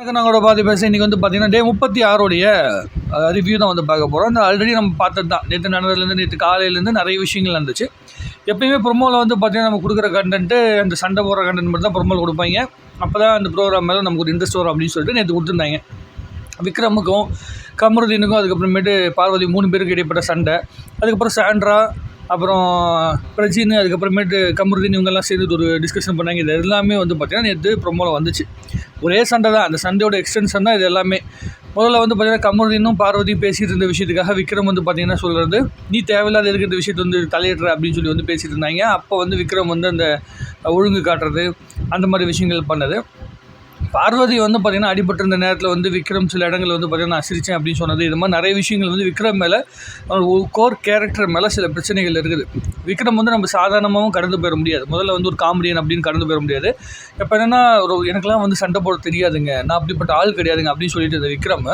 நாங்களோட பாதி பேச இன்றைக்கி வந்து பார்த்தீங்கன்னா டே முப்பத்தி ஆறுடைய ரிவ்யூ தான் வந்து பார்க்க போகிறோம் அந்த ஆல்ரெடி நம்ம பார்த்தது தான். நேற்று நடந்ததுலேருந்து நேற்று காலையிலேருந்து நிறைய விஷயங்கள் இருந்துச்சு எப்பயுமே ப்ரொமோவில் வந்து பார்த்தீங்கன்னா நம்ம கொடுக்குற கண்டென்ட்டு அந்த சண்டை போடுற கண்டென்ட் மட்டும் தான் ப்ரொமோல் கொடுப்பாங்க. அப்போ தான் அந்த ப்ரோக்ராம் மேலே நமக்கு ஒரு இன்ட்ரெஸ்ட் வரும் அப்படின்னு சொல்லிட்டு நேற்று கொடுத்துருந்தாங்க. விக்ரமுக்கும் கமருதீனுக்கும் அதுக்கப்புறமேட்டு பார்வதி மூணு பேருக்கு இடைப்பட்ட சண்டை. அதுக்கப்புறம் சாண்ட்ரா அப்புறம் பிரஜின்னு அதுக்கப்புறமேட்டு கமருதீன் இவங்கெல்லாம் சேர்ந்து ஒரு டிஸ்கஷன் பண்ணாங்க. இது எல்லாமே வந்து பார்த்திங்கன்னா நேற்று ப்ரொமோவில் வந்துச்சு. ஒரே சண்டை தான். அந்த சண்டையோட எக்ஸ்டென்ஷன் தான் இது எல்லாமே. முதல்ல வந்து பார்த்தீங்கன்னா கமருதீனும் பார்வதியும் பேசிகிட்டு இருந்த விஷயத்துக்காக விக்ரம் வந்து பார்த்தீங்கன்னா சொல்கிறது நீ தேவையில்லாத இருக்கிற இந்த விஷயத்தை வந்து தலையிடுற? அப்படின்னு சொல்லி வந்து பேசிகிட்டு இருந்தாங்க. அப்போ வந்து விக்ரம் வந்து அந்த ஒழுங்கு காட்டுறது அந்த மாதிரி விஷயங்கள் பண்ணது. பார்வதி வந்து பார்த்திங்கன்னா அடிபட்டிருந்த நேரத்தில் வந்து விக்ரம் சில இடங்கள் வந்து பார்த்திங்கன்னா நான் சிரித்தேன் அப்படின்னு சொன்னது. இது மாதிரி நிறைய விஷயங்கள் வந்து விக்ரம் மேலே கோர் கேரக்டர் மேலே சில பிரச்சனைகள் இருக்குது. விக்ரம் வந்து நம்ம சாதாரணமாகவும் கடந்து போயிட முடியாது. முதல்ல வந்து ஒரு காமெடியன் அப்படின்னு கடந்து போயிட முடியாது. இப்போ என்னென்னா ஒரு எனக்கெல்லாம் வந்து சண்டை போட தெரியாதுங்க. நான் அப்படிப்பட்ட ஆள் கிடையாதுங்க அப்படின்னு சொல்லிட்டு இருந்த விக்ரம்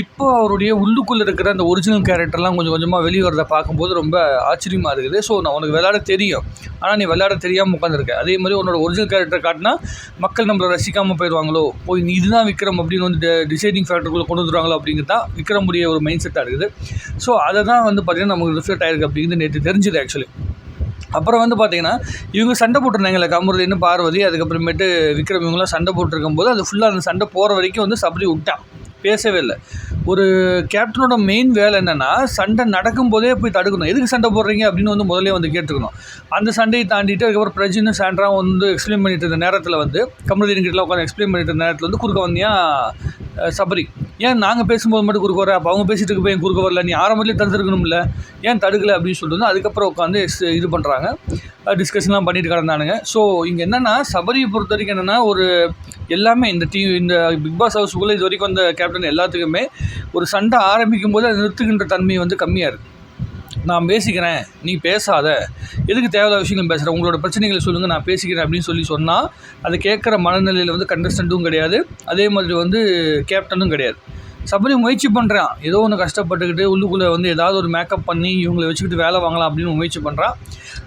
இப்போ அவருடைய உள்ளுக்குள்ளே இருக்கிற அந்த ஒரிஜினல் கேரக்டர்லாம் கொஞ்சம் கொஞ்சமாக வெளியே வரதை பார்க்கும்போது ரொம்ப ஆச்சரியமாக இருக்குது. ஸோ நான் உனக்கு விளையாட தெரியும். ஆனால் நீ விளையாட தெரியாமல் உட்காந்துருக்க அதே மாதிரி உன்னோட ஒரிஜினல் கேரக்டர் காட்டினா மக்கள் நம்மளை ரசிக்காமல் போயிடுவாங்க. போய் நீ இதுதான் விக்ரம் அப்படின்னு வந்து டிசைடிங் ஃபேக்டருக்குள்ளே கொண்டு வந்துருவாங்களோ அப்படிங்கிறது தான் விக்ரமுடைய ஒரு மைண்ட் செட்டாக இருக்குது. ஸோ அதை தான் வந்து பார்த்திங்கன்னா நமக்கு ரிஃப்ளெக்ட் ஆயிருக்கு அப்படிங்கிறது நேற்று தெரிஞ்சுது ஆக்சுவலி அப்புறம் வந்து பார்த்தீங்கன்னா இவங்க சண்டை போட்டிருந்தாங்கல்ல கமருதீன் பார்வதி அதுக்கப்புறமேட்டு விக்ரம் இவங்களாம் சண்டை போட்டிருக்கும் போது அது ஃபுல்லாக அந்த சண்டை போகிற வரைக்கும் வந்து சபரி விட்டான். பேசவே இல்லை. ஒரு கேப்டனோட மெயின் வேலை என்னென்னா சண்டை நடக்கும்போதே போய் தடுக்கணும். எதுக்கு சண்டை போடுறீங்க அப்படின்னு வந்து முதலே வந்து கேட்டுக்கணும். அந்த சண்டையை தாண்டிட்டு அதுக்கப்புறம் பிரஜினும் சாண்ட்ராவும் வந்து எக்ஸ்பிளைன் பண்ணிட்டு இருந்த நேரத்தில் வந்து கமருதீன் கிட்டலாம் உட்காந்து எக்ஸ்பிளைன் பண்ணிட்டு இருந்த நேரத்தில் வந்து குறுக்க வந்தியா சபரி. ஏன் நாங்கள் பேசும்போது மட்டும் குறுக்க வர? அப்போ அவங்க பேசிட்டு இருக்க போய் குறுக்க வரல? நீ ஆரம்பத்துலேயே தடுத்துருக்கணும்ல. ஏன் தடுக்கலை அப்படின்னு சொல்லிட்டு வந்து அதுக்கப்புறம் உட்காந்து இது பண்ணுறாங்க டிஸ்கஷன்லாம் பண்ணிட்டு கிடந்தானுங்க. ஸோ இங்கே என்னென்னா சபரியை பொறுத்த வரைக்கும் என்னென்னா ஒரு எல்லாமே இந்த டீ இந்த பிக் பாஸ் ஹவுஸுக்குள்ளே இது வரைக்கும் அந்த கேப்டன் எல்லாத்துக்குமே ஒரு சண்டை ஆரம்பிக்கும் போது அதை நிறுத்துகின்ற தன்மை வந்து கம்மியாக இருக்குது நான் பேசிக்கிறேன் நீ பேசாத. எதுக்கு தேவையான விஷயங்கள் பேசுகிறேன் உங்களோட பிரச்சனைகளை சொல்லுங்கள் நான் பேசிக்கிறேன் அப்படின்னு சொல்லி சொன்னால் அதை கேட்குற மனநிலையில் வந்து கண்டஸ்டண்ட்டும் கிடையாது. அதே மாதிரி வந்து கேப்டனும் கிடையாது. சபரி முயற்சி பண்ணுறான் ஏதோ ஒன்று கஷ்டப்பட்டுக்கிட்டு உள்ளுக்குள்ளே வந்து ஏதாவது ஒரு மேக்கப் பண்ணி இவங்களை வச்சுக்கிட்டு வேலை வாங்கலாம் அப்படின்னு முயற்சி பண்ணுறான்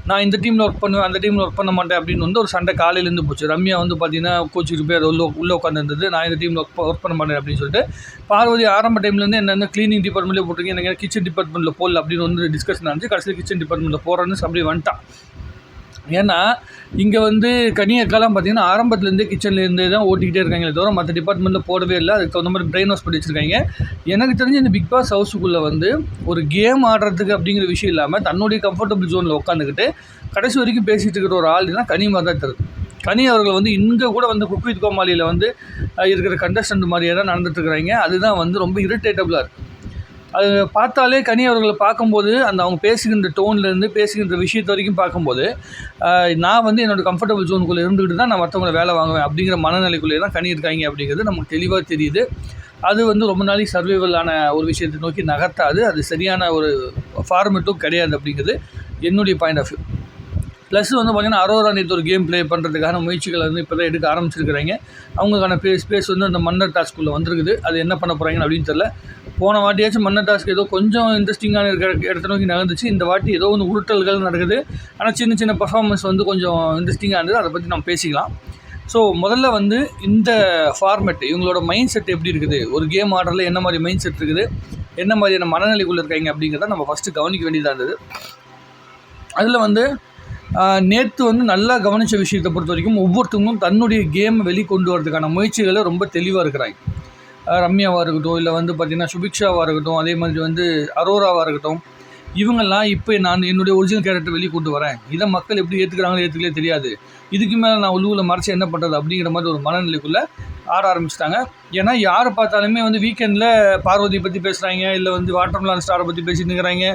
நான் இந்த டீமில் ஒர்க் பண்ணுவேன் அந்த டீமில் ஒர்க் பண்ண மாட்டேன் அப்படின்னு வந்து ஒரு சண்டை காலையிலேருந்து போச்சு. ரம்யா வந்து பார்த்தீங்கன்னா போய் அது உள்ள உள்ளே உட்காந்துருந்தது நான் இந்த டீமில் ஒர்க் ஒர்க் பண்ண மாட்டேன் அப்படின்னு சொல்லிட்டு பார்வதி ஆரம்ப டைம்லேருந்து என்னென்ன க்ளீனிங் டிபார்ட்மெண்ட்லேயே போட்டிருக்கீங்க எனக்கு கிச்சன் டிபார்ட்மெண்ட்டில் போடல அப்படின்னு வந்து டிஸ்கஷன் ஆச்சு கடைசியில் கிச்சன் டிபார்ட்மெண்ட்டில் போகிறேன்னு சபரி வந்துட்டான். ஏன்னா இங்கே வந்து கனியக்காலாம் பார்த்தீங்கன்னா ஆரம்பத்துலேருந்தே கிச்சன்லேருந்தே தான் ஓட்டிக்கிட்டே இருக்காங்களே தவிர மற்ற டிபார்ட்மெண்ட்டில் போடவே இல்லை. அதுக்கு தகுந்த மாதிரி பிரெயின் வாஷ் பண்ணி வச்சுருக்காங்க. எனக்கு தெரிஞ்சு இந்த பிக் பாஸ் ஹவுஸுக்குள்ளே வந்து ஒரு கேம் ஆடுறதுக்கு அப்படிங்கிற விஷயம் இல்லாமல் தன்னுடைய கம்ஃபர்டபுள் ஜோனில் உட்காந்துக்கிட்டு கடைசி வரைக்கும் பேசிகிட்டு இருக்கிற ஒரு ஆள் தான் கனி மாதிரி தான் தருது கனி அவர்கள் வந்து இங்கே கூட வந்து குக் வித் கோமாளியில் வந்து இருக்கிற கண்டஸ்டன்ட் மாதிரியே தான் நடந்துட்டுருக்குறாங்க அதுதான் வந்து ரொம்ப இரிட்டேட்டபுளாக இருக்குது அது பார்த்தாலே கனி அவர்களை பார்க்கும்போது அந்த அவங்க பேசுகின்ற டோன்லேருந்து பேசுகின்ற விஷயத்து வரைக்கும் பார்க்கும்போது நான் வந்து என்னோடய கம்ஃபர்டபுள் ஜோனுக்குள்ளே இருந்துக்கிட்டு தான் நான் மற்றவங்களை வேலை வாங்குவேன் அப்படிங்கிற மனநிலைக்குள்ளே தான் கனி இருக்காங்க அப்படிங்கிறது நமக்கு தெளிவாக தெரியுது. அது வந்து ரொம்ப நாளைக்கு சர்வைவலான ஒரு விஷயத்தை நோக்கி நகர்த்தாது. அது சரியான ஒரு ஃபார்மெட்டும் கிடையாது அப்படிங்கிறது என்னுடைய பாயிண்ட் ஆஃப் வியூ ப்ளஸ் வந்து பார்த்திங்கன்னா அரோரா நேற்று ஒரு கேம் ப்ளே பண்ணுறதுக்கான முயற்சிகளை வந்து இப்போ தான் எடுக்க ஆரம்பிச்சிருக்கிறாங்க. அவங்களுக்கான பே ஸ்பேஸ் வந்து அந்த மன்னர் டாஸ்க்குள்ளே வந்திருக்குது. அது என்ன பண்ண போகிறாங்கன்னு அப்படின்னு தெரில போன வாட்டியாச்சும் மன்னர் டாஸ்க் ஏதோ கொஞ்சம் இன்ட்ரெஸ்டிங்கான இருக்கிற இடத்த நோக்கி நகர்ந்துச்சு. இந்த வாட்டி ஏதோ ஒன்று உருட்டல்கள் நடக்குது. ஆனால் சின்ன சின்ன பர்ஃபார்மன்ஸ் வந்து கொஞ்சம் இன்ட்ரெஸ்டிங்காக இருந்தது. அதை பற்றி நம்ம பேசிக்கலாம். ஸோ முதல்ல வந்து இந்த ஃபார்மெட் இவங்களோட மைண்ட் செட் எப்படி இருக்குது? ஒரு கேம் ஆர்டரில் என்ன மாதிரி மைண்ட் செட் இருக்குது? என்ன மாதிரியான மனநிலைக்குள்ளே இருக்காங்க அப்படிங்கிறத நம்ம ஃபஸ்ட்டு கவனிக்க வேண்டியதாக இருந்தது. அதில் வந்து நேற்று வந்து நல்லா கவனித்த விஷயத்தை பொறுத்த வரைக்கும் ஒவ்வொருத்தவங்களும் தன்னுடைய கேமை வெளிக்கொண்டு வரதுக்கான முயற்சிகளை ரொம்ப தெளிவாக இருக்கிறாங்க. ரம்யாவாக இருக்கட்டும் இல்லை வந்து பார்த்திங்கன்னா சுபிக்ஷாவாக இருக்கட்டும் அதே மாதிரி வந்து அரோராவாக இருக்கட்டும் இவங்கெல்லாம் இப்போ நான் என்னுடைய ஒரிஜினல் கேரக்டர் வெளியே கொண்டு வரேன். இதை மக்கள் எப்படி ஏற்றுக்கிறாங்களோ ஏற்றுக்கலே தெரியாது. இதுக்கு மேலே நான் உள்ளூரில் மறைச்சி என்ன பண்ணுறது அப்படிங்கிற மாதிரி ஒரு மனநிலைக்குள்ளே ஆட ஆரம்பிச்சிட்டாங்க. ஏன்னா யார் பார்த்தாலுமே வந்து வீக்கெண்டில் பார்வதி பற்றி பேசுகிறாங்க இல்லை வந்து வாட்டர் மிலான் ஸ்டாரை பற்றி பேசிட்டு இருக்கிறாங்க.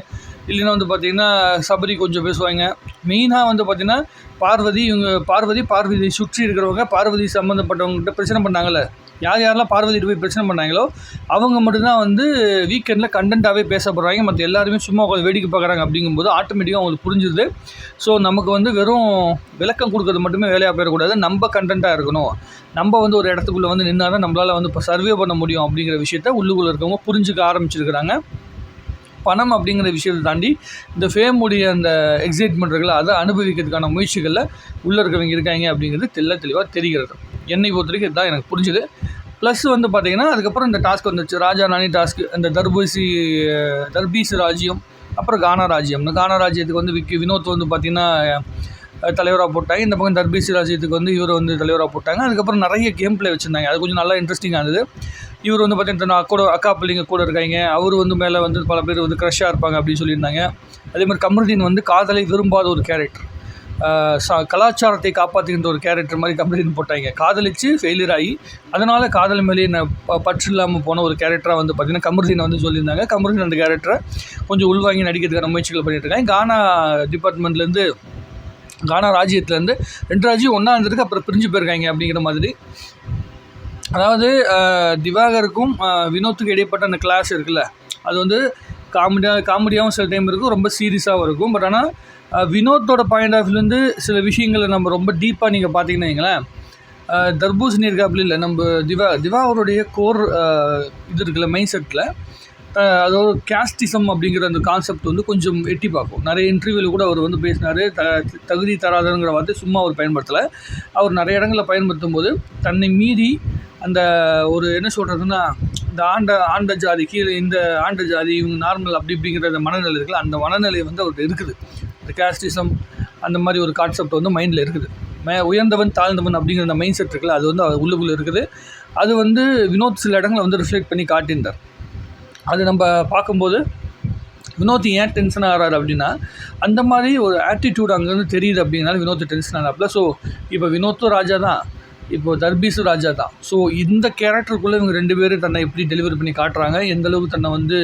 இல்லைன்னா வந்து பார்த்திங்கன்னா சபரி கொஞ்சம் பேசுவாங்க. மெயினாக வந்து பார்த்திங்கன்னா பார்வதி இவங்க பார்வதி பார்வதியை சுற்றி இருக்கிறவங்க பார்வதி சம்மந்தப்பட்டவங்ககிட்ட பிரச்சனை பண்ணாங்கல்ல. யார் யாரெல்லாம் பார்வதிட்டு போய் பிரச்சனை பண்ணாங்களோ அவங்க மட்டும்தான் வந்து வீக்கெண்டில் கண்டென்ட்டாகவே பேசப்படுறாங்க. மற்ற எல்லாருமே சும்மா உட்காந்து வேடிக்கை பார்க்குறாங்க அப்படிங்கும்போது ஆட்டோமேட்டிக்காக அவங்களுக்கு புரிஞ்சுது ஸோ நமக்கு வந்து வெறும் விளக்கம் கொடுக்கறது மட்டுமே வேலையாக போயிடக்கூடாது. நம்ம கண்டென்ட்டாக இருக்கணும். நம்ம வந்து ஒரு இடத்துக்குள்ளே வந்து நின்னா தான் நம்மளால் வந்து இப்போ சர்வே பண்ண முடியும் அப்படிங்கிற விஷயத்த உள்ளுக்குள்ளே இருக்கவங்க புரிஞ்சுக்க ஆரம்பிச்சிருக்கிறாங்க. பணம் அப்படிங்கிற விஷயத்தை தாண்டி இந்த ஃபேமுடைய அந்த எக்ஸைட்மெண்ட் இருக்குல்ல அதை அனுபவிக்கிறதுக்கான முயற்சிகளில் உள்ளே இருக்கிறவங்க இருக்காங்க அப்படிங்கிறது தெல்ல தெளிவாக தெரிகிறது. என்னை பொறுத்த வரைக்கும் இதுதான் எனக்கு புரிஞ்சுது. ப்ளஸ் வந்து பார்த்தீங்கன்னா அதுக்கப்புறம் இந்த டாஸ்க் வந்துச்சு. ராஜா ராணி டாஸ்க் இந்த தர்பூசி தர்பீஸ் ராஜ்யம் அப்புறம் கானா ராஜ்யம். இந்த கானா ராஜ்யத்துக்கு வந்து விக்கி வினோத் வந்து பார்த்திங்கன்னா தலைவராக போட்டாங்க. இந்த பக்கம் தர்பீசி ராஜ்யத்துக்கு வந்து இவர் வந்து தலைவராக போட்டாங்க. அதுக்கப்புறம் நிறைய கேம் பிளே வச்சுருந்தாங்க. அது கொஞ்சம் நல்லா இன்ட்ரெஸ்டிங்காக இருந்தது. இவர் வந்து பார்த்திங்கன்னா கூட அக்கா பிள்ளைங்க கூட இருக்காங்க. அவர் வந்து மேலே வந்து பல பேர் வந்து க்ரஷ்ஷாக இருப்பாங்க அப்படின்னு சொல்லியிருந்தாங்க. அதே மாதிரி கமருதீன் வந்து காதலை விரும்பாத ஒரு கேரக்டர் கலாச்சாரத்தை காப்பாற்றுகின்ற ஒரு கேரக்டர் மாதிரி கமருதீன் போட்டாங்க. காதலிச்சு ஃபெயிலியர் ஆகி அதனால் காதல் மேலே என்ன பற்று இல்லாமல் போன ஒரு கேரக்டராக வந்து பார்த்திங்கன்னா கமருதீனை வந்து சொல்லியிருந்தாங்க. கமருதீன் அந்த கேரக்டரை கொஞ்சம் உள்வாங்கி நடிக்கிறதுக்கான முயற்சிகள் பண்ணிகிட்டு இருக்காங்க. கானா டிபார்ட்மெண்ட்லேருந்து கானா ராஜ்யத்துலேருந்து ரெண்டு ராஜ்யம் ஒன்றா இருந்திருக்கு அப்புறம் பிரிஞ்சு போயிருக்காங்க அப்படிங்கிற மாதிரி. அதாவது திவாகருக்கும் வினோத்துக்கு இடைப்பட்ட அந்த கிளாஸ் இருக்குல்ல அது வந்து காமெடியாக காமெடியாகவும் சில டைம் இருக்கும் ரொம்ப சீரியஸாகவும் இருக்கும். பட் ஆனால் வினோத்தோட பாயிண்ட் ஆஃப் வியூலேருந்து சில விஷயங்களை நம்ம ரொம்ப டீப்பாக நீங்கள் பார்த்தீங்கன்னா வைங்களேன். தர்பூசணி இருக்காப்புல இல்லை? நம்ம திவா திவா அவருடைய கோர் இது இருக்குல்ல மைண்ட் செட்டில் அதாவது கேஸ்டிசம் அப்படிங்கிற அந்த கான்செப்ட் வந்து கொஞ்சம் எட்டி பார்க்கும். நிறைய இன்டர்வியூவில் கூட அவர் வந்து பேசினார். த தகுதி தராதங்கிற வார்த்தை சும்மா அவர் பயன்படுத்தலை. அவர் நிறைய இடங்களில் பயன்படுத்தும் போது தன்னை மீறி அந்த ஒரு என்ன சொல்கிறதுன்னா இந்த ஆண்ட ஆண்ட ஜாதி கீழே இந்த ஆண்ட ஜாதி இவங்க நார்மல் அப்படி இப்படிங்கிற அந்த மனநிலை இருக்குல்ல அந்த மனநிலை வந்து அவர்கிட்ட இருக்குது. இந்த கேஸ்டிசம் அந்த மாதிரி ஒரு கான்செப்ட் வந்து மைண்டில் இருக்குது. மே உயர்ந்தவன் தாழ்ந்தவன் அப்படிங்கிற அந்த மைண்ட் செட் இருக்குல்ல அது வந்து உள்ளுக்குள்ளே இருக்குது. அது வந்து வினோத் சில இடங்களை வந்து ரிஃப்ளெக்ட் பண்ணி காட்டியிருந்தார். அது நம்ம பார்க்கும்போது வினோத் ஏன் டென்ஷன் ஆகிறாரு அப்படின்னா அந்த மாதிரி ஒரு ஆட்டிடியூட் அங்கேருந்து தெரியுது அப்படின்னாலும் வினோத் டென்ஷன் ஆனாப்புல. ஸோ இப்போ வினோத்தும் ராஜா தான். இப்போ தர்பீசு ராஜா தான். ஸோ இந்த கேரக்டருக்குள்ளே இவங்க ரெண்டு பேரும் தன்னை எப்படி டெலிவரி பண்ணி காட்டுறாங்க எந்த அளவுக்கு தன்னை வந்து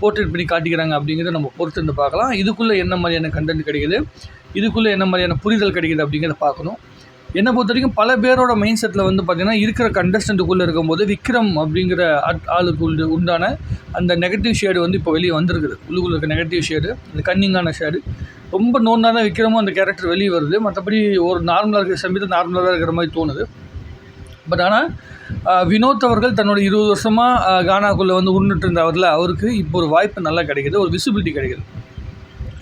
போர்ட்ரேட் பண்ணி காட்டிக்கிறாங்க அப்படிங்கிறத நம்ம பொறுத்து இருந்து பார்க்கலாம். இதுக்குள்ளே என்ன மாதிரியான கண்டென்ட் கிடைக்குது இதுக்குள்ளே என்ன மாதிரியான புரிதல் கிடைக்குது அப்படிங்கிறத பார்க்கணும். என்னை பொறுத்த வரைக்கும் பல பேரோட மைண்ட் செட்டில் வந்து பார்த்திங்கன்னா இருக்கிற கண்டஸ்டண்ட்டுக்குள்ளே இருக்கும்போது விக்ரம் அப்படிங்கிற அட் ஆளுக்கு உண்டான அந்த நெகட்டிவ் ஷேடு வந்து இப்போ வெளியே வந்திருக்குது. உள்ளுக்குள்ள இருக்க நெகட்டிவ் ஷேடு அந்த கன்னிங்கான ஷேடு ரொம்ப நோன்னா தான் விக்ரமும் அந்த கேரக்டர் வெளியே வருது. மற்றபடி ஒரு நார்மலாக இருக்கிற சமயத்தில் நார்மலாக தான் இருக்கிற மாதிரி தோணுது. பட் ஆனால் வினோத் அவர்கள் தன்னோட இருபது வருஷமாக கானாக்குள்ளே வந்து உண்ணுட்டு இருந்தவரில் அவருக்கு இப்போ ஒரு வாய்ப்பு நல்லா கிடைக்கிது ஒரு விசிபிலிட்டி கிடைக்கிது.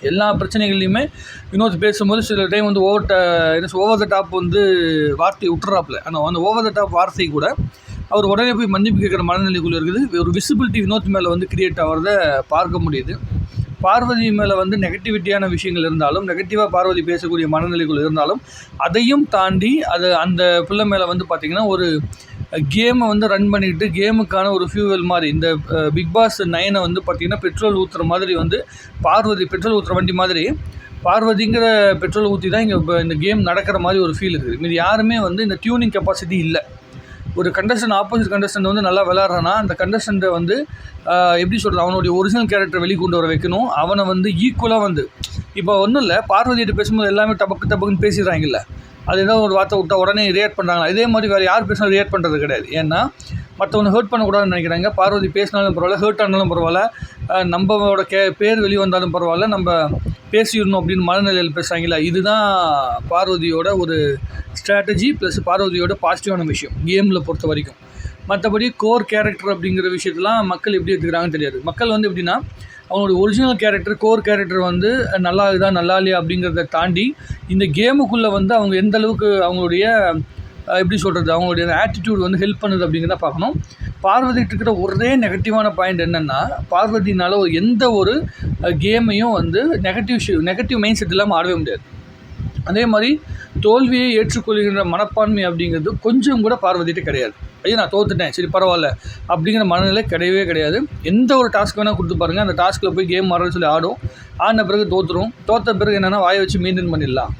எல்லா பிரச்சனைகள்லையுமே வினோத் பேசும்போது சில டைம் வந்து ஓவர் என்ன ஓவர் த டாப் வந்து வார்த்தையை விட்டுறாப்புல. அந்த அந்த ஓவர் த டாப் வார்த்தை கூட அவர் உடனே போய் மன்னிப்பு கேட்குற மனநிலைக்குள்ளே இருக்குது. ஒரு விசிபிலிட்டி வினோத் மேலே வந்து கிரியேட் ஆகிறத பார்க்க முடியுது. பார்வதி மேலே வந்து நெகட்டிவிட்டியான விஷயங்கள் இருந்தாலும் நெகட்டிவாக பார்வதி பேசக்கூடிய மனநிலைகள் இருந்தாலும் அதையும் தாண்டி அது அந்த பிள்ளை மேலே வந்து பார்த்திங்கன்னா ஒரு கேமை வந்து ரன் பண்ணிக்கிட்டு கேமுக்கான ஒரு ஃபியூவல் மாதிரி இந்த பிக் பாஸ் நைனை வந்து பார்த்திங்கன்னா பெட்ரோல் ஊற்றுற மாதிரி வந்து பார்வதி பெட்ரோல் ஊற்றுற வண்டி மாதிரி பார்வதிங்கிற பெட்ரோல் ஊற்றி தான் இங்கே இந்த கேம் நடக்கிற மாதிரி ஒரு ஃபீல் இருக்குது. இது யாருமே வந்து இந்த டியூனிங் கெப்பாசிட்டி இல்லை. ஒரு கண்டஸ்டன் ஆப்போசிட் கண்டஸ்டன்ட் வந்து நல்லா விளாட்றான்னா அந்த கண்டஸ்டண்ட்டை வந்து எப்படி சொல்கிறது அவனுடைய ஒரிஜினல் கேரக்டர் வெளிக்கொண்டு வர வைக்கணும். அவனை வந்து ஈக்குவலாக வந்து இப்போ ஒன்றும் இல்லை பார்வதியிட்ட பேசும்போது எல்லாமே டபக்கு டபக்குன்னு பேசிடுறாங்கல்ல. அது ஏதோ ஒரு வார்த்தை விட்டால் உடனே ரியாக்ட் பண்ணுறாங்களா இதே மாதிரி வேறு யார் பேசினாலும் ரியாக்ட் பண்ணுறது கிடையாது. ஏன்னா மற்றவங்க ஹர்ட் பண்ணக்கூடாதுன்னு நினைக்கிறாங்க. பார்வதி பேசினாலும் பரவாயில்ல ஹர்ட் ஆனாலும் பரவாயில்ல. நம்மளோட கே பேர் வெளியே வந்தாலும் பரவாயில்ல நம்ம பேசிடணும் அப்படின்னு மனநிலையில் பேசுகிறாங்களா இதுதான் பார்வதியோட ஒரு ஸ்ட்ராட்டஜி ப்ளஸ் பார்வதியோட பாசிட்டிவான விஷயம் கேமில் பொறுத்த வரைக்கும். மற்றபடி கோர் கேரக்டர் அப்படிங்கிற விஷயத்தெலாம் மக்கள் எப்படி எடுத்துக்கிறாங்கன்னு தெரியாது. மக்கள் வந்து எப்படின்னா அவங்களோட ஒரிஜினல் கேரக்டர் கோர் கேரக்டர் வந்து நல்லா இதாக நல்லா இல்லையா அப்படிங்கிறத தாண்டி இந்த கேமுக்குள்ளே வந்து அவங்க எந்த அளவுக்கு அவங்களுடைய எப்படி சொல்கிறது அவங்களுடைய ஆட்டிடியூட் வந்து ஹெல்ப் பண்ணுது அப்படிங்கிறத பார்க்கணும். பார்வதிட்டு இருக்கிற ஒரே நெகட்டிவான பாயிண்ட் என்னென்னா பார்வதினால எந்த ஒரு கேமையும் வந்து நெகட்டிவ் நெகட்டிவ் மைண்ட் செட் இல்லாமல் ஆடவே முடியாது. அதே மாதிரி தோல்வியை ஏற்றுக்கொள்கின்ற மனப்பான்மை அப்படிங்கிறது கொஞ்சம் கூட பார்வதிட்டு கிடையாது. ஐயோ நான் தோத்துட்டேன் சரி பரவாயில்ல அப்படிங்கிற மனநிலை கிடையவே கிடையாது. எந்த ஒரு டாஸ்க் வேணால் கொடுத்து பாருங்கள் அந்த டாஸ்க்கில் போய் கேம் மாறன்னு சொல்லி ஆடும். ஆடின பிறகு தோற்றுரும் தோற்ற பிறகு என்னென்னா வாயை வச்சு மெயின்டைன் பண்ணிடலாம்.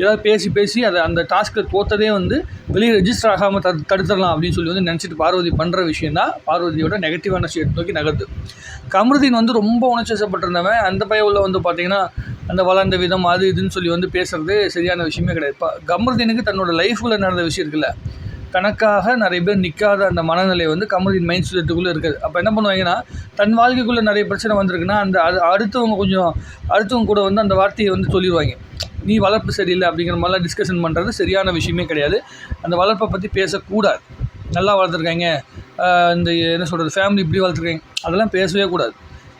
ஏதாவது பேசி பேசி அதை அந்த டாஸ்க்கில் தோற்றதே வந்து வெளியே ரெஜிஸ்டர் ஆகாமல் தடு தடுத்துடலாம் அப்படின்னு சொல்லி வந்து நினச்சிட்டு பார்வதி பண்ணுற விஷயம் தான் பார்வதியோட நெகட்டிவான ஷேட் நோக்கி நகருது. கமருதீன் வந்து ரொம்ப உணர்ச்சிசப்பட்டிருந்தவன் அந்த பையவில் வந்து பார்த்திங்கன்னா அந்த வளர்ந்த விதம் அது இதுன்னு சொல்லி வந்து பேசுகிறது சரியான விஷயமே கிடையாது. இப்போ கமருதீனுக்கு தன்னோட லைஃப்பில் நடந்த விஷயம் இருக்குல்ல. தனக்காக நிறைய பேர் நிற்காத அந்த மனநிலை வந்து கமருதீன் மைண்ட் செட்டுக்குள்ளே இருக்குது. அப்போ என்ன பண்ணுவாங்கன்னா தன் வாழ்க்கைக்குள்ளே நிறைய பிரச்சனை வந்திருக்குன்னா அந்த அது அடுத்தவங்க கொஞ்சம் அடுத்தவங்க கூட வந்து அந்த வார்த்தையை வந்து சொல்லிடுவாங்க. நீ வளர்ப்பு சரியில்லை அப்படிங்கிற மாதிரிலாம் டிஸ்கஷன் பண்ணுறது சரியான விஷயமே கிடையாது. அந்த வளர்ப்பை பற்றி பேசக்கூடாது. நல்லா வளர்த்துருக்காங்க. இந்த என்ன சொல்கிறது ஃபேமிலி இப்படி வளர்த்துருக்காங்க. அதெல்லாம் பேசவே கூடாது.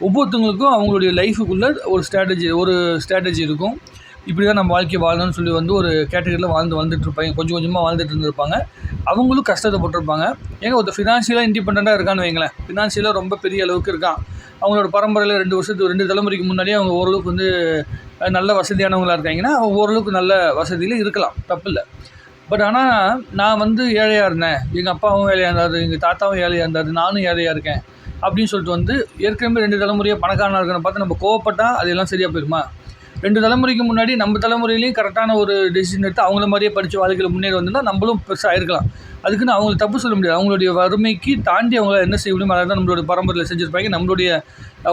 ஒவ்வொருத்தவங்களுக்கும் அவங்களுடைய லைஃபுக்குள்ளே ஒரு ஸ்ட்ராட்டஜி ஒரு ஸ்ட்ராட்டஜி இருக்கும். இப்படி தான் நம்ம வாழ்க்கை வாழணும்னு சொல்லி வந்து ஒரு கேட்டகரியில் வாழ்ந்து வாழ்ந்துட்டு இருப்பாங்க கொஞ்சம் கொஞ்சமாக வாழ்ந்துட்டு இருந்திருப்பாங்க. அவங்களும் கஷ்டத்தை போட்டிருப்பாங்க. ஏங்க ஒருத்தர் ஃபினான்ஷியலாக இண்டிபெண்ட்டாக இருக்கான்னு வைங்களேன். ஃபினான்ஷியலாக ரொம்ப பெரிய அளவுக்கு இருக்கான். அவங்களோட பரம்பரையில் ரெண்டு வருஷத்துக்கு ரெண்டு தலைமுறைக்கு முன்னாடியே அவங்க ஓரளவுக்கு வந்து நல்ல வசதியானவங்களாக இருக்காங்கன்னா அவங்க ஓரளவுக்கு நல்ல வசதியில் இருக்கலாம். தப்பு இல்லை பட் ஆனால் நான் வந்து ஏழையாக இருந்தேன். எங்கள் அப்பாவும் ஏழையாக இருந்தார் எங்கள் தாத்தாவும் ஏழையாக இருந்தார் நானும் ஏழையாக இருக்கேன். அப்படின்னு சொல்லிட்டு வந்து ஏற்கனவே ரெண்டு தலைமுறையாக பணக்காரனாக இருக்கிறத பார்த்து நம்ம கோவப்பட்டால் அதெல்லாம் சரியாக போயிருமா? ரெண்டு தலைமுறைக்கு முன்னாடி நம்ம தலைமுறையிலையும் கரெக்டான ஒரு டெசிஷன் எடுத்து அவங்கள மாதிரியே படித்து வாழ்க்கையில் முன்னேறி வந்தோம்னா நம்மளும் பெருசாக இருக்கலாம் அதுக்குன்னு அவங்களுக்கு தப்பு சொல்ல முடியாது. அவங்களுடைய வறுமைக்கு தாண்டி அவங்க என்ன செய்ய முடியுமோ அதை தான் நம்மளுடைய பரம்பரையில் செஞ்சுருப்பாங்க. நம்மளுடைய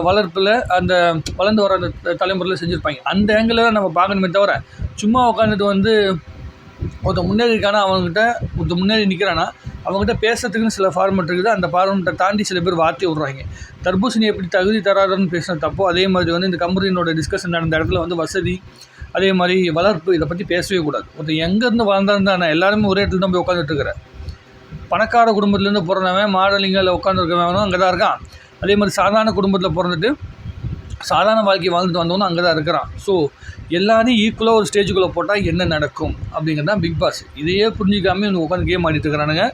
வளர்ப்பில் அந்த வளர்ந்து வர அந்த தலைமுறையில் செஞ்சுருப்பாங்க. அந்த ஆங்கிளில் தான் நம்ம பார்க்கணுமே தவிர சும்மா உட்காந்துட்டு வந்து ஒருத்தன் முன்னேறிக்கான அவங்ககிட்ட ஒருத்தன் முன்னேறி நிற்கிறானா அவங்ககிட்ட பேசுறதுக்குன்னு சில ஃபார்மெட் இருக்குது. அந்த ஃபார்மெட்டை தாண்டி சில பேர் வார்த்தை விட்றாங்க. தர்பூசணி எப்படி தகுதி தராதுன்னு பேசின தப்போ அதே மாதிரி வந்து இந்த கம்பெனியோட டிஸ்கஷன் நடந்த இடத்துல வந்து வசதி அதே மாதிரி வளர்ப்பு இதை பற்றி பேசவே கூடாது. ஒருத்தர் எங்கேருந்து வளர்ந்தாருந்தா எல்லாருமே ஒரே இடத்துல தான் போய் உட்காந்துட்டு இருக்கிறேன் பணக்கார குடும்பத்துலேருந்து பிறந்தவன் மாடலிங்கில் உட்காந்துருக்கவனும் அங்கே தான் இருக்கான். அதே மாதிரி சாதாரண குடும்பத்தில் பிறந்துட்டு சாதாரண வாழ்க்கை வாழ்ந்துட்டு வந்தவனும் அங்கே தான் இருக்கிறான். ஸோ எல்லாரையும் ஈக்குவலாக ஒரு ஸ்டேஜுக்குள்ளே போட்டால் என்ன நடக்கும் அப்படிங்கிறது தான் பிக் பாஸ் இதையே புரிஞ்சிக்காமல் இவங்க உட்காந்து கேம் ஆடிட்டு இருக்கிறானுங்க.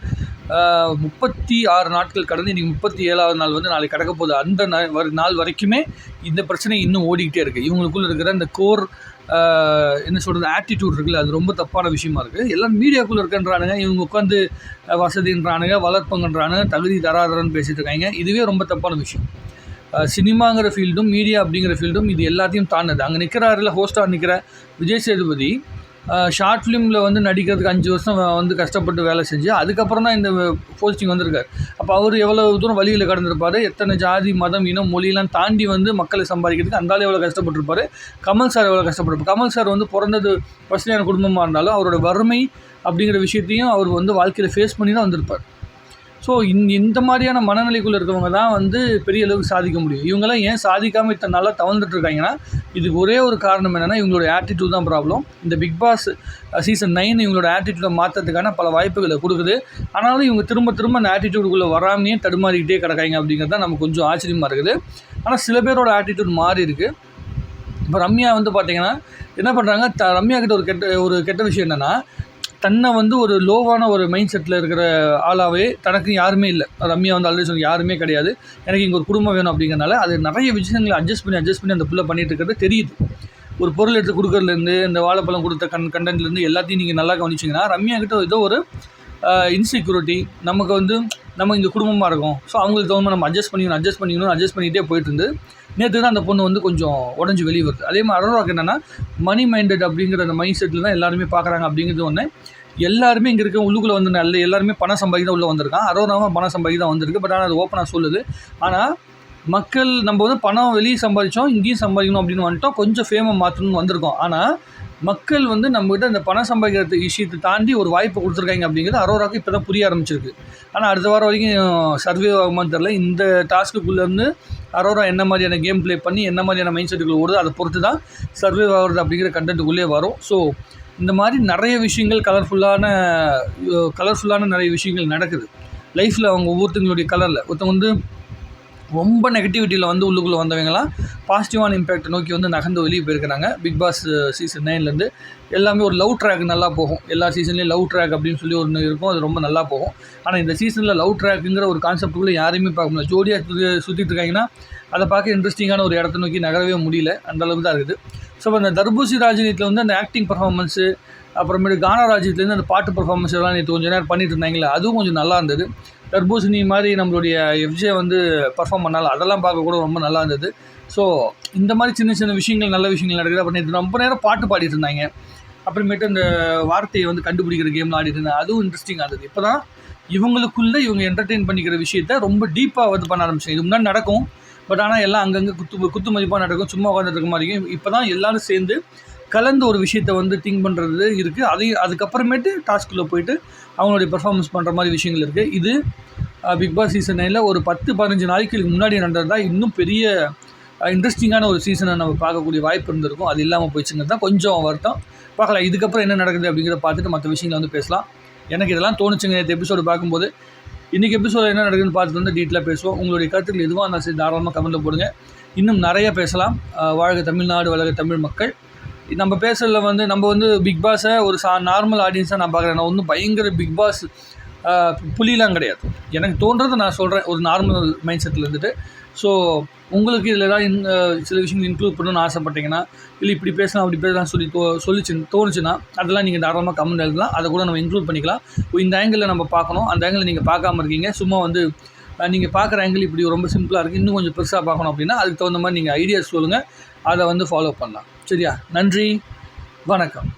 முப்பத்தி ஆறு நாட்கள் கடந்து இன்றைக்கி முப்பத்தி ஏழாவது நாள் வந்து நாளைக்கு கிடக்க போகுது. அந்த நாள் வரைக்குமே இந்த பிரச்சனை இன்னும் ஓடிக்கிட்டே இருக்குது இவங்களுக்குள்ளே இருக்கிற இந்த கோர் என்ன சொல்கிறது ஆட்டிடியூட் இருக்குல்ல அது ரொம்ப தப்பான விஷயமா இருக்குது எல்லாம் மீடியாக்குள்ளே இருக்கன்றானுங்க இவங்க உட்காந்து வசதின்றானுங்க வளர்ப்புங்கன்றானுங்க தகுதி தராதரன்னு பேசிகிட்டு இருக்காங்க. இதுவே ரொம்ப தப்பான விஷயம். சினிமாங்கிற ஃபீல்டும் மீடியா அப்படிங்கிற ஃபீல்டும் இது எல்லாத்தையும் தாண்டது. அங்கே நிற்கிறாருல ஹோஸ்டாக நிற்கிற விஜய் சேதுபதி ஷார்ட் ஃபிலிமில் வந்து நடிக்கிறதுக்கு அஞ்சு வருஷம் வந்து கஷ்டப்பட்டு வேலை செஞ்சு அதுக்கப்புறம் தான் இந்த போஸ்டிங் வந்திருக்கார். அப்போ அவர் எவ்வளோ தூரம் வழியில் கடந்திருப்பாரு எத்தனை ஜாதி மதம் இனம் மொழியெல்லாம் தாண்டி வந்து மக்களை சம்பாதிக்கிறதுக்கு அந்தாலும் எவ்வளோ கஷ்டப்பட்டிருப்பாரு கமல் சார் எவ்வளோ கஷ்டப்பட்டிருப்பார். கமல் சார் வந்து பிறந்தது வசதியான குடும்பமாக இருந்தாலும் அவரோட வறுமை அப்படிங்கிற விஷயத்தையும் அவர் வந்து வாழ்க்கையில் ஃபேஸ் பண்ணி தான் வந்திருப்பார். ஸோ இந்த இந்த மாதிரியான மனநிலைக்குள்ளே இருக்கவங்க தான் வந்து பெரிய அளவுக்கு சாதிக்க முடியும். இவங்கெல்லாம் ஏன் சாதிக்காமல் இத்தனை நாளாக தவழ்ந்துட்டுருக்காங்கன்னா இதுக்கு ஒரே ஒரு காரணம் என்னென்னா இவங்களோட ஆட்டிடியூட் தான் ப்ராப்ளம் இந்த பிக் பாஸ் சீசன் நைன் இவங்களோட ஆட்டிடியூடை மாற்றுறதுக்கான பல வாய்ப்புகளை கொடுக்குது. ஆனாலும் இவங்க திரும்ப திரும்ப அந்த ஆட்டிடியூடுக்குள்ளே வராமையே தடுமாறிக்கிட்டே கிடக்காங்க அப்படிங்கிறது தான் நமக்கு கொஞ்சம் ஆச்சரியமாக இருக்குது. ஆனால் சில பேரோட ஆட்டிடியூட் மாறி இருக்குது இப்போ ரம்யா வந்து பார்த்தீங்கன்னா என்ன பண்ணுறாங்க த ரம்யா கிட்ட ஒரு கெட்ட ஒரு கெட்ட விஷயம் என்னென்னா தன்னை வந்து ஒரு லோவான ஒரு மைண்ட் செட்டில் இருக்கிற ஆளாகவே தனக்கு யாருமே இல்லை. ரம்யா வந்து ஆல்ரெடி சொன்ன யாருமே கிடையாது. எனக்கு இங்கே ஒரு குடும்பம் வேணும் அப்படிங்கிறனால அது நிறைய விஷயங்களை அட்ஜஸ்ட் பண்ணி அட்ஜஸ்ட் பண்ணி அந்த பிள்ளை பண்ணிட்டு இருக்கிறது தெரியுது. ஒரு பொருள் எடுத்து கொடுக்கறதுலேருந்து இந்த வாழைப்பழம் கொடுத்த கன் கண்டென்ட்லேருந்து எல்லாத்தையும் நீங்கள் நல்லா கவனிச்சிங்கன்னா ரம்யா கிட்ட ஏதோ ஒரு இன்செக்யூரிட்டி நமக்கு வந்து நம்ம இங்கே குடும்பமாக இருக்கும். ஸோ அவங்களுக்கு தகுந்த நம்ம அட்ஜஸ்ட் பண்ணிக்கணும் அட்ஜஸ்ட் பண்ணிக்கணும் அட்ஜஸ்ட் பண்ணிகிட்டே போயிட்டு இருந்து நேற்று தான் அந்த பொண்ணு வந்து கொஞ்சம் உடஞ்சி வெளியே வருது. அதே மாதிரி அரோராக்கு என்னென்னா மணி மைண்டட் அப்படிங்கிற அந்த மைண்ட் செட்டில் தான் எல்லாருமே பார்க்குறாங்க அப்படிங்கிறது ஒன்று எல்லாருமே இங்கே இருக்க உள்ளுக்குள்ளே வந்து நல்ல எல்லாருமே பணம் சம்பாதி தான் உள்ளே வந்திருக்கான். அரோராவும் பணம் சம்பாதி தான் வந்திருக்கு. பட் ஆனால் அது ஓப்பனாக சொல்லுது. ஆனால் மக்கள் நம்ம வந்து பணம் வெளியே சம்பாதிச்சோம் இங்கேயும் சம்பாதிக்கணும் அப்படின்னு வந்துட்டோம். கொஞ்சம் ஃபேமை மாற்றணும்னு வந்திருக்கோம். ஆனால் மக்கள் வந்து நம்மகிட்ட இந்த பணம் சம்பாதிக்கிறது விஷயத்தை தாண்டி ஒரு வாய்ப்பு கொடுத்துருக்காங்க அப்படிங்கிறது அரோராக்கு இப்போ தான் புரிய ஆரம்பிச்சிருக்கு. ஆனால் அடுத்த வாரம் வரைக்கும் சர்வே ஆகுமான்னு தெரில இந்த டாஸ்க்குள்ளேருந்து அரோரா என்ன மாதிரியான கேம் ப்ளே பண்ணி என்ன மாதிரியான மைண்ட் செட்டுக்குள்ள ஓடுது அதை பொறுத்து தான் சர்வே ஆகிறது அப்படிங்கிற கண்டென்ட்டுக்குள்ளே வரும். ஸோ இந்த மாதிரி நிறைய விஷயங்கள் கலர்ஃபுல்லான கலர்ஃபுல்லான நிறைய விஷயங்கள் நடக்குது. லைஃப்பில் அவங்க ஒவ்வொருத்தங்களுடைய கலரில் ஒருத்தவங்க வந்து ரொம்ப நெகட்டிவிட்டியில் வந்து உள்ளுக்குள்ளே வந்தவங்களாம் பாசிட்டிவான இம்பேக்ட் நோக்கி வந்து நகர்ந்து வெளியே போயிருக்கிறாங்க. பிக் பாஸ் சீசன் நைன்லேருந்து எல்லாமே ஒரு லவ் ட்ராக் நல்லா போகும். எல்லா சீசன்லேயும் லவ் ட்ராக் அப்படின்னு சொல்லி ஒன்று இருக்கும். அது ரொம்ப நல்லா போகும். ஆனால் இந்த சீசனில் லவ் ட்ராக்குங்கிற ஒரு கான்செப்ட்டுக்குள்ளே யாரையுமே பார்க்க முடியல. ஜோடியாக சுற்றி சுற்றிட்டு இருக்காங்கன்னா அதை பார்க்க இன்ட்ரெஸ்டிங்கான ஒரு இடத்த நோக்கி நகரவே முடியல. அந்த அளவுக்கு தான் இருக்குது. ஸோ அந்த தர்பூசி ராஜினியத்தில் வந்து அந்த ஆக்டிங் பர்ஃபார்மன்ஸு அப்புறமேட்டு கானா ராஜ்யத்துலேருந்து அந்த பாட்டு பர்ஃபார்மன்ஸ் எல்லாம் நேற்று கொஞ்சம் நேரம் பண்ணிட்டு இருந்தாங்களே அதுவும் கொஞ்சம் நல்லா இருந்தது. தர்பூசணி மாதிரி நம்மளுடைய எஃப்ஜே வந்து பர்ஃபார்ம் பண்ணாலும் அதெல்லாம் பார்க்க கூட ரொம்ப நல்லா இருந்தது. ஸோ இந்த மாதிரி சின்ன சின்ன விஷயங்கள் நல்ல விஷயங்கள் நடக்குது. அப்புறம் நேற்று ரொம்ப நேரம் பாட்டு பாடிட்டு இருந்தாங்க. அப்புறமேட்டு அந்த வார்த்தையை வந்து கண்டுபிடிக்கிற கேம்லாம் ஆடிட்டு இருந்தாங்க. அதுவும் இன்ட்ரெஸ்டிங்காக இருந்தது. இப்போ தான் இவங்களுக்குள்ளே இவங்க என்டர்டெயின் பண்ணிக்கிற விஷயத்த ரொம்ப டீப்பாக வந்து பண்ண ஆரம்பிச்சாங்க. இது முன்னாடி நடக்கும். பட் ஆனால் எல்லாம் அங்கங்கே குத்து குத்து மதிப்பாக நடக்கும். சும்மா உட்காந்துட்டு இருக்க மாதிரியும் இப்போ தான் எல்லோரும் சேர்ந்து கலந்து ஒரு விஷயத்தை வந்து திங்க் பண்ணுறது இருக்குது அதையும் அதுக்கப்புறமேட்டு டாஸ்க்குள்ளே போயிட்டு அவங்களுடைய பெர்ஃபார்மன்ஸ் பண்ணுற மாதிரி விஷயங்கள் இருக்குது இது பிக் பாஸ் சீசன் நைனில் ஒரு பத்து பதினஞ்சு நாளைக்கு முன்னாடி நடந்தது தான் இன்னும் பெரிய இன்ட்ரெஸ்டிங்கான ஒரு சீசனை நம்ம பார்க்கக்கூடிய வாய்ப்பு இருந்திருக்கும். அது இல்லாமல் போயிடுச்சுங்கிறது தான் கொஞ்சம் வருத்தம். பார்க்கலாம் இதுக்கப்புறம் என்ன நடக்குது அப்படிங்கிறத பார்த்துட்டு மற்ற விஷயங்களை வந்து பேசலாம். எனக்கு இதெல்லாம் தோணுச்சுங்க நேற்று எபிசோடு பார்க்கும்போது. இன்றைக்கி எபிசோடு என்ன நடக்குதுன்னு பார்த்துட்டு வந்து டீட்டெயிலாக பேசுவோம். உங்களுடைய கருத்துக்கள் எதுவாக இருந்தாலும் சரி தாராளமாக கமெண்ட்டில் போடுங்க. இன்னும் நிறைய பேசலாம். வாழ்க தமிழ்நாடு வளர்க தமிழ் மக்கள். நம்ம பேசுறதுல வந்து நம்ம வந்து பிக் பாஸை ஒரு சா நார்மல் ஆடியன்ஸாக நான் பார்க்குறேன். நான் ஒன்றும் பயங்கர பிக் பாஸ் புலிலாம் கிடையாது. எனக்கு தோன்றதை நான் சொல்கிறேன் ஒரு நார்மல் மைண்ட் செட்டில் இருந்துட்டு. ஸோ உங்களுக்கு இதில் ஏதாவது இன் சில விஷயங்கள் இன்க்ளூட் பண்ணணும்னு ஆசைப்பட்டீங்கன்னா இல்லை இப்படி பேசலாம் அப்படி பேசலாம் சொல்லி தோ சொல்லிச்சு தோணுச்சுன்னா அதெல்லாம் நீங்கள் தாராளமாக கமெண்ட் எழுதலாம். அதை கூட நம்ம இன்க்ளூட் பண்ணிக்கலாம். இந்த ஆங்கிளில் நம்ம பார்க்கணும். அந்த ஆங்கிளில் நீங்கள் பார்க்காம இருக்கீங்க. சும்மா வந்து நீங்கள் பார்க்குற ஆங்கிள் இப்படி ரொம்ப சிம்பிளாக இருக்குது இன்னும் கொஞ்சம் பெருசாக பார்க்கணும் அப்படின்னா அதுக்கு தகுந்த மாதிரி நீங்கள் ஐடியாஸ் சொல்லுங்கள் அதை வந்து ஃபாலோ பண்ணலாம். சரியா? நன்றி. வணக்கம்.